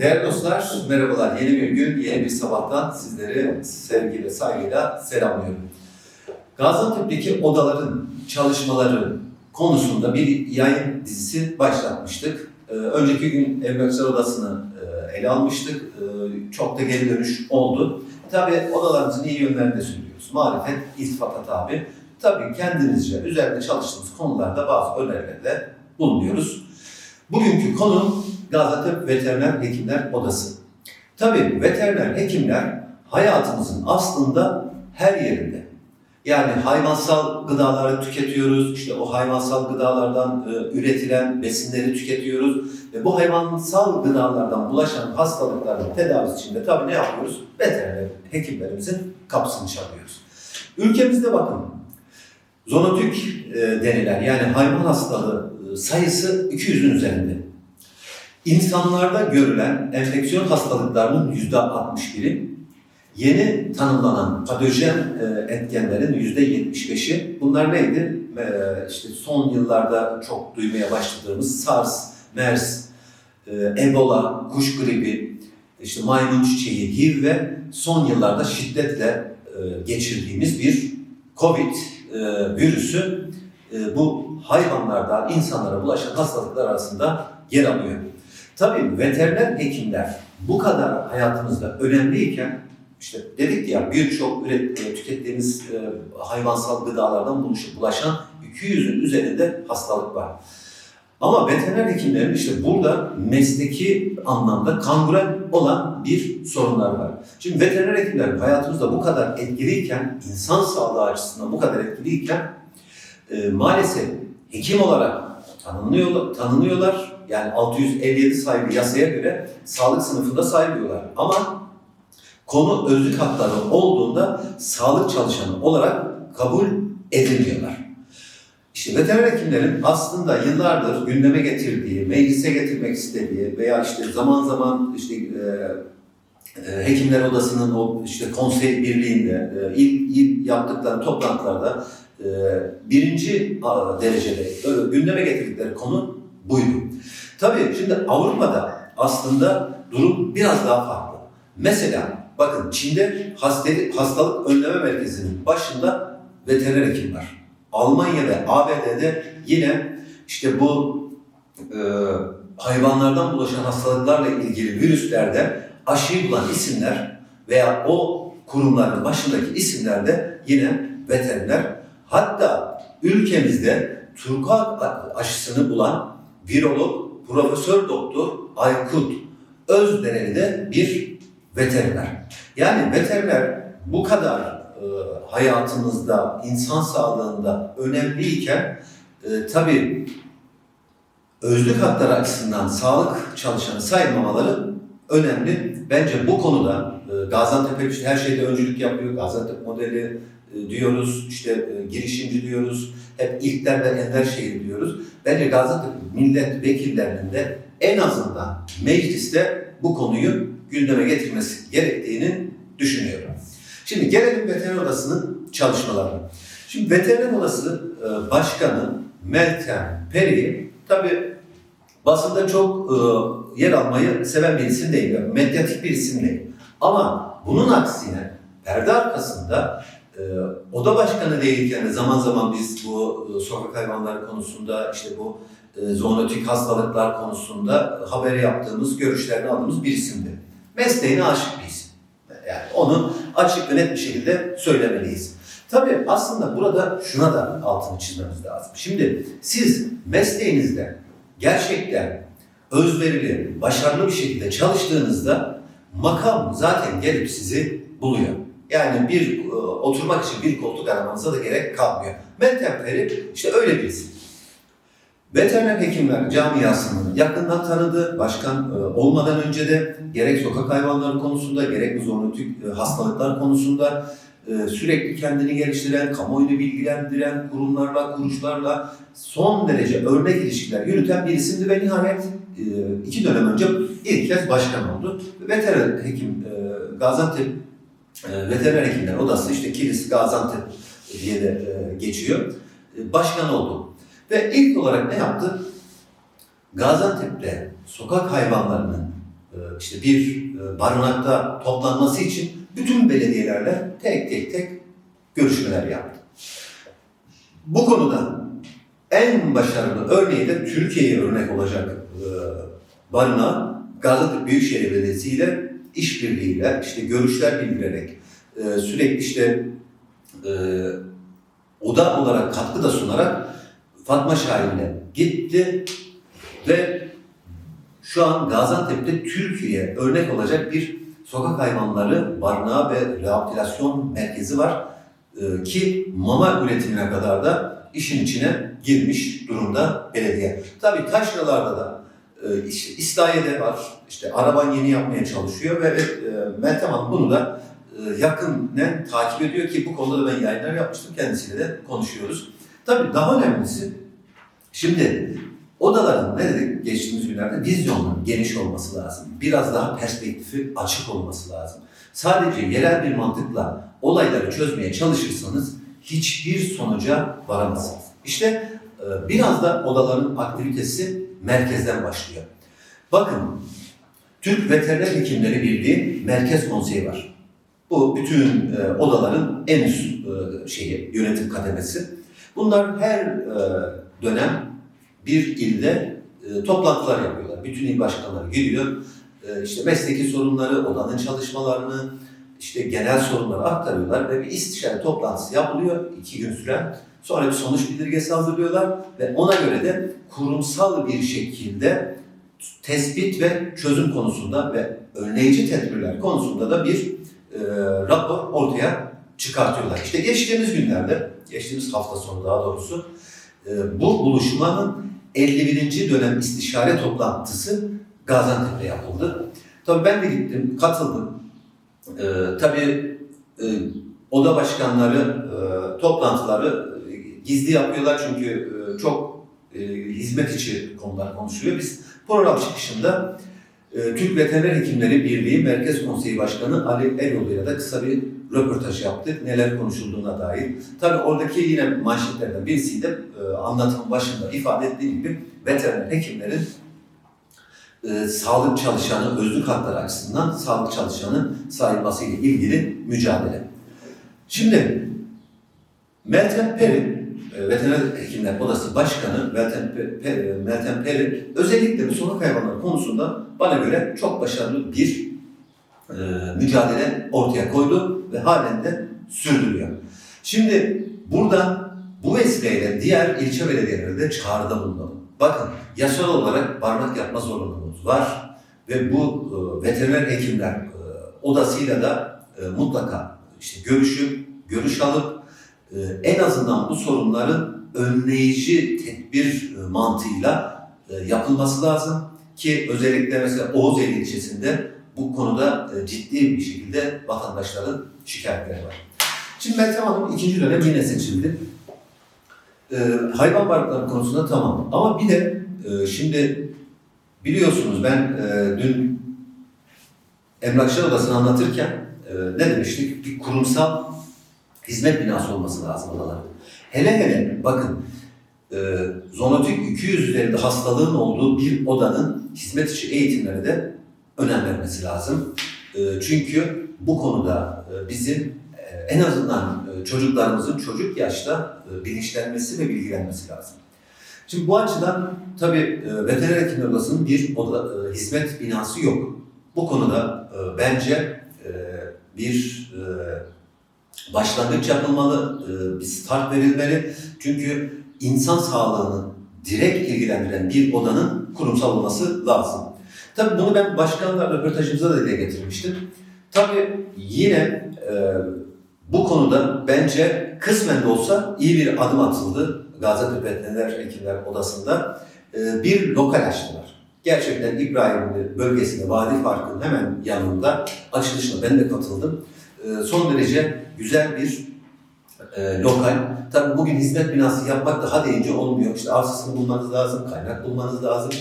Değerli dostlar, merhabalar. Yeni bir gün, yeni bir sabahtan sizleri sevgi ve saygıyla selamlıyorum. Gaziantep'teki odaların çalışmaları konusunda bir yayın dizisi başlatmıştık. Ee, önceki gün Emlakçılar Odası'nı e, ele almıştık. Ee, çok da geri dönüş oldu. Tabii odalarımızın iyi yönlerini de söylüyoruz. Marifet, iltifata tabi. Tabii kendinizce üzerinde çalıştığımız konularda bazı önerilerde bulunuyoruz. Bugünkü konu Gaziantep Veteriner Hekimler Odası. Tabii veteriner hekimler hayatımızın aslında her yerinde. Yani hayvansal gıdaları tüketiyoruz, işte o hayvansal gıdalardan e, üretilen besinleri tüketiyoruz ve bu hayvansal gıdalardan bulaşan hastalıkların tedavisi için de tabii ne yapıyoruz? Veteriner hekimlerimizin kapısını çalıyoruz. Ülkemizde bakın, zoonotik e, denilen yani hayvan hastalığı e, sayısı 200'ün üzerinde. İnsanlarda görülen enfeksiyon hastalıklarının yüzde 61'i, yeni tanımlanan patojen e, etkenlerin yüzde 75'i, bunlar neydi? E, işte son yıllarda çok duymaya başladığımız SARS, MERS, e, Ebola, kuş gribi, işte maymun çiçeği, HIV ve son yıllarda şiddetle geçirdiğimiz bir COVID virüsü bu hayvanlarda insanlara bulaşan hastalıklar arasında yer alıyor. Tabii veteriner hekimler bu kadar hayatımızda önemliyken işte dedik ya birçok e, tükettiğimiz e, hayvansal gıdalardan buluşup bulaşan 200'ün üzerinde hastalık var. Ama veteriner hekimlerin işte burada mesleki anlamda kangren olan bir sorunlar var. Şimdi veteriner hekimler hayatımızda bu kadar etkiliyken, insan sağlığı açısından bu kadar etkiliyken e, maalesef hekim olarak tanınıyor, tanınıyorlar. Yani 657 sayılı yasaya göre sağlık sınıfında sayılıyorlar. Ama konu özlük hakları olduğunda sağlık çalışanı olarak kabul edilmiyorlar. İşte veteriner hekimlerin aslında yıllardır gündeme getirdiği, meclise getirmek istediği veya işte zaman zaman işte e, e, Hekimler Odası'nın o işte konsey birliğinde e, ilk, ilk yaptıkları toplantılarda e, birinci derecede e, gündeme getirdikleri konu buydu. Tabii şimdi Avrupa'da aslında durum biraz daha farklı. Mesela bakın Çin'de hastalık, hastalık önleme merkezinin başında veteriner hekim var. Almanya ve ABD'de yine işte bu e, hayvanlardan bulaşan hastalıklarla ilgili virüslerde aşıyı bulan isimler veya o kurumların başındaki isimler de yine veteriner. Hatta ülkemizde turkuaz aşısını bulan virolog Profesör Doktor Aykut Özdereli de bir veteriner. Yani veteriner bu kadar e, hayatımızda, insan sağlığında önemliyken e, tabii özlük hakları açısından sağlık çalışanı sayılmamaları önemli. Bence bu konuda e, Gaziantep işte her şeyde öncülük yapıyor. Gaziantep modeli diyoruz, işte e, girişimci diyoruz, hep ilkler ve ender şehir diyoruz. Bence Gaziantep milletvekillerinin de en azından mecliste bu konuyu gündeme getirmesi gerektiğini düşünüyorum. Şimdi gelelim veteriner odasının çalışmalarına. Şimdi veteriner odası e, başkanı Meltem Peri tabi basında çok e, yer almayı seven bir isim değil, medyatik bir isim değil. Ama bunun aksine perde arkasında e, oda başkanı değilken de zaman zaman biz bu e, sokak hayvanları konusunda işte bu e, zoonotik hastalıklar konusunda haber yaptığımız, görüşlerini aldığımız bir isimdi. Mesleğine aşık bir isim. Yani onu açık ve net bir şekilde söylemeliyiz. Tabii aslında burada şuna da altını çizmemiz lazım. Şimdi siz mesleğinizde gerçekten özverili, başarılı bir şekilde çalıştığınızda makam zaten gelip sizi buluyor. Yani bir e, oturmak için bir koltuk aramanıza da gerek kalmıyor. Meltem Peri işte öyle birisi. Veteriner hekimler camiasını yakından tanıdı. Başkan e, olmadan önce de gerek sokak hayvanları konusunda gerek zoonotik e, hastalıklar konusunda e, sürekli kendini geliştiren, kamuoyunu bilgilendiren kurumlarla, kuruluşlarla son derece örnek ilişkiler yürüten bir isimdi ve nihayet iki dönem önce ilk kez başkan oldu. Veteriner hekim e, Gaziantep e, Veteriner Hekimler Odası işte Kilis Gaziantep diye de e, geçiyor. E, başkan oldu. Ve ilk olarak ne yaptı? Gaziantep'te sokak hayvanlarının e, işte bir e, barınakta toplanması için bütün belediyelerle tek tek tek görüşmeler yaptı. Bu konuda en başarılı örneği de Türkiye'ye örnek olacak e, barınağı Gaziantep Büyükşehir Belediyesi ile işbirliğiyle işte görüşler bildirerek e, sürekli işte e, oda olarak katkı da sunarak Fatma Şahin'le gitti ve şu an Gaziantep'te Türkiye'ye örnek olacak bir sokak hayvanları barınağı ve rehabilitasyon merkezi var Ee, ki mama üretimine kadar da işin içine girmiş durumda belediye. Tabii taşralarda da e, İslahiye'de var, işte araban yeni yapmaya çalışıyor ve e, Meltem Hanım bunu da e, yakından takip ediyor ki bu konuda da ben yayınlar yapmıştım, kendisiyle de konuşuyoruz. Tabii daha önemlisi, şimdi odaların ne dedik geçtiğimiz günlerde vizyonun geniş olması lazım. Biraz daha perspektifi açık olması lazım. Sadece yerel bir mantıkla olayları çözmeye çalışırsanız hiçbir sonuca varamazsınız. İşte e, biraz da odaların aktivitesi merkezden başlıyor. Bakın, Türk Veteriner Hekimleri Birliği Merkez Konseyi var. Bu bütün e, odaların en üst e, şeyi, yönetim kademesi. Bunlar her e, dönem bir ilde e, toplantılar yapıyorlar. Bütün il başkanları gidiyor. E, işte mesleki sorunları, odanın çalışmalarını, işte genel sorunları aktarıyorlar ve bir istişare toplantısı yapılıyor iki gün süren. Sonra bir sonuç bildirgesi hazırlıyorlar ve ona göre de kurumsal bir şekilde tespit ve çözüm konusunda ve önleyici tedbirler konusunda da bir e, rapor ortaya çıkartıyorlar. İşte geçtiğimiz günlerde, geçtiğimiz hafta sonu daha doğrusu e, bu buluşmanın 51. dönem istişare toplantısı Gaziantep'te yapıldı. Tabii ben de gittim, katıldım. E, tabii e, oda başkanları e, toplantıları e, gizli yapıyorlar çünkü e, çok e, hizmet içi konular konuşuluyor. Biz program çıkışında e, Türk Veteriner Hekimleri Birliği Merkez Konseyi Başkanı Ali Eroğlu ile de kısa bir röportaj yaptık. Neler konuşulduğuna dair. Tabii oradaki yine manşetlerden birisi de e, anlatımın başında ifade ettiğim gibi veteriner hekimlerin e, sağlık çalışanı, özlük hakları açısından sağlık çalışanı sayılması ile ilgili mücadele. Şimdi Meltem Peri, Veteriner Hekimler Odası Başkanı Meltem, Pe- Meltem Peri özellikle bu sokak hayvanları konusunda bana göre çok başarılı bir e, mücadele ortaya koydu ve halen de sürdürüyor. Şimdi burada bu vesileyle diğer ilçe belediyeleri de çağrıda bulunalım. Bakın yasal olarak barınak yapma zorunluluğumuz var ve bu e, veteriner hekimler e, odasıyla da e, mutlaka işte görüşüp, görüş alıp en azından bu sorunların önleyici tedbir e, mantığıyla e, yapılması lazım ki özellikle mesela Oğuzeli ilçesinde bu konuda e, ciddi bir şekilde vatandaşların şikayetleri var. Şimdi Meltem Hanım ikinci dönem yine seçildi. E, hayvan barınakları konusunda tamam. Ama bir de şimdi biliyorsunuz ben dün Emlakçılar Odası'nı anlatırken ne demiştik? Bir kurumsal hizmet binası olması lazım odaların. Hele hele bakın e, zoonotik 200 üzerinde hastalığın olduğu bir odanın hizmet içi eğitimlere de önem vermesi lazım. E, çünkü bu konuda e, bizim e, en azından e, çocuklarımızın çocuk yaşta e, bilinçlenmesi ve bilgilenmesi lazım. Şimdi bu açıdan tabii e, veteriner hekimler odasının bir oda, e, hizmet binası yok. Bu konuda e, bence e, bir e, başlangıç yapılmalı, e, bir start verilmeli. Çünkü insan sağlığını direkt ilgilendiren bir odanın kurumsal olması lazım. Tabii bunu ben başkanla röportajımıza da dile getirmiştim. Tabii yine e, bu konuda bence kısmen de olsa iyi bir adım atıldı. Gaziantep Veteriner Hekimler Odası'nda e, bir lokal açtılar. Gerçekten İbrahimli bölgesinde Vadi Park'ın hemen yanında açılışına ben de katıldım. E, son derece güzel bir e, lokal. Tabii bugün hizmet binası yapmak daha deyince olmuyor. İşte arsasını bulmanız lazım, kaynak bulmanız lazım.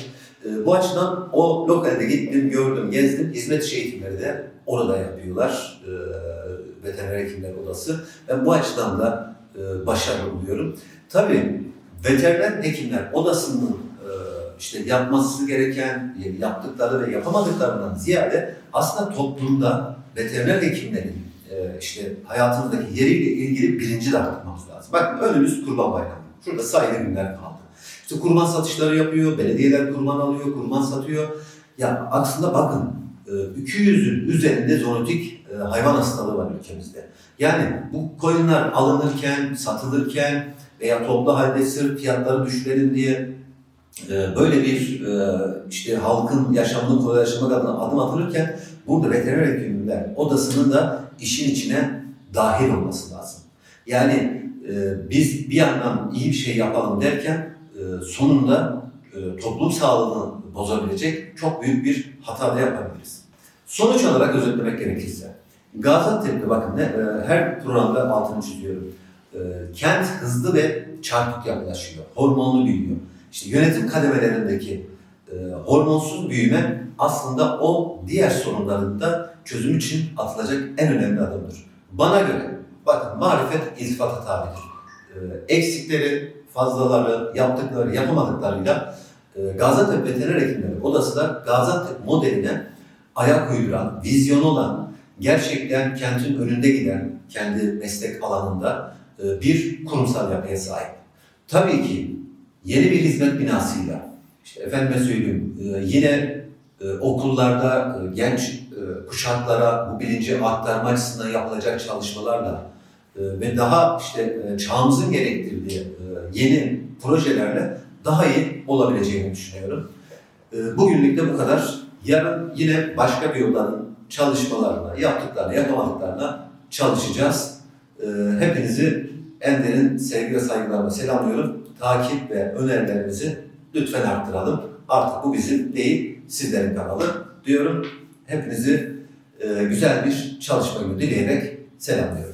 E, bu açıdan o lokalde gittim, gördüm, gezdim. Hizmet işi eğitimleri de orada yapıyorlar. E, veteriner hekimler odası. Ben bu açıdan da e, başarılı buluyorum. Tabii veteriner hekimler odasının e, işte yapması gereken, yaptıkları ve yapamadıklarından ziyade aslında toplumda veteriner hekimlerin e, işte hayatımızdaki yeriyle ilgili bilinci de arttırmamız lazım. Bakın önümüz Kurban Bayramı. Şurada sayılı günler kaldı. İşte kurban satışları yapıyor, belediyeler kurban alıyor, kurban satıyor. Ya aslında bakın e, 200'ün üzerinde zoonotik e, hayvan hastalığı var ülkemizde. Yani bu koyunlar alınırken, satılırken veya toplu halde sırf fiyatları düşürelim diye e, böyle bir e, işte halkın yaşamını kolaylaştırmak adına adım atılırken burada veteriner hekimler odasının da işin içine dahil olması lazım. Yani e, biz bir yandan iyi bir şey yapalım derken e, sonunda e, toplum sağlığını bozabilecek çok büyük bir hata da yapabiliriz. Sonuç olarak özetlemek gerekirse, Gaziantep'te bakın ne, e, her programda altını çiziyorum. E, kent hızlı ve çarpık yaklaşıyor, hormonlu büyüyor. İşte yönetim kademelerindeki e, hormonsuz büyüme aslında o diğer sorunların da çözüm için atılacak en önemli adımdır. Bana göre bakın marifet iltifata tabidir. E, eksikleri, fazlaları, yaptıkları, yapamadıklarıyla e, Gaziantep Veteriner Hekimleri Odası da Gaziantep modeline ayak uyduran, vizyonu olan, gerçekten kentin önünde giden, kendi meslek alanında e, bir kurumsal yapıya sahip. Tabii ki yeni bir hizmet binasıyla, işte efendime söyleyeyim, e, yine e, okullarda e, genç kuşaklara bu bilinci aktarma açısından yapılacak çalışmalarla ve daha işte çağımızın gerektirdiği yeni projelerle daha iyi olabileceğini düşünüyorum. Bugünlük de bu kadar. Yarın yine başka bir odanın çalışmalarına, yaptıklarına, yapamadıklarına çalışacağız. Hepinizi en derin sevgi ve saygılarımla selamlıyorum. Takip ve önerilerinizi lütfen arttıralım. Artık bu bizim değil, sizlerin kanalı diyorum. Hepinizi e, güzel bir çalışma günü dileyerek selamlıyorum.